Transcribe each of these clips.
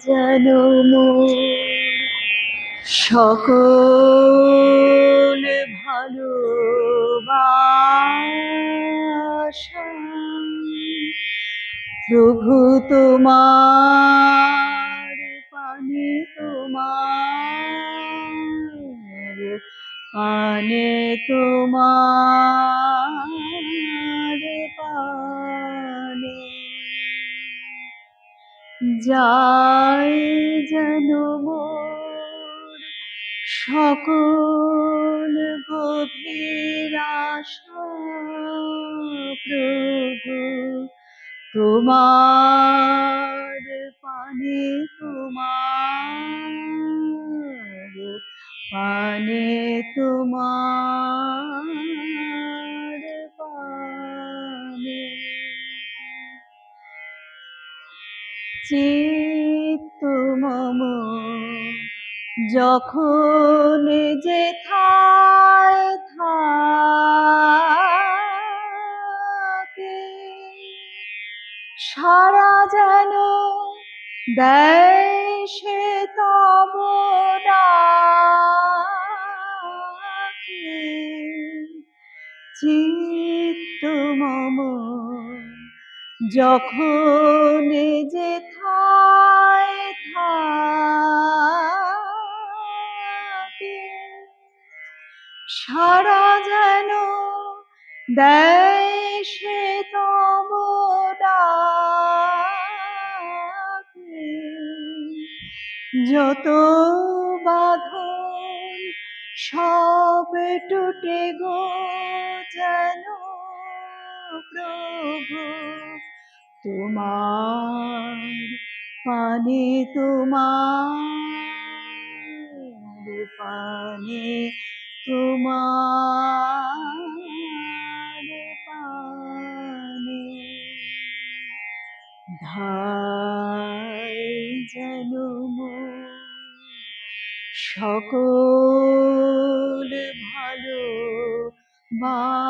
যেন মোর সকল ভালো প্রভু তোমার পানে তোমার পানে তোমার যায় যেন সকল গভীর প্রভু তোমার পানে তোমার পানে তোমার চিত্ত মম যখন যে থায় থাকে সারা যেন দেয় সে ডাকে। চিত্ত মম যখন যে থায় সারা যেন দেয় সে। যত বাঁধন সব টুটে গো যেন প্রভু তোমার পানে তোমার পানে তোমার পানে ধায় যেন মোর সকল ভালো বাসা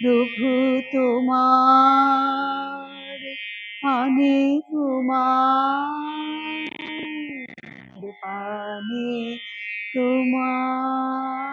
প্রভু তোমার আনে তোমার পানে তোমার।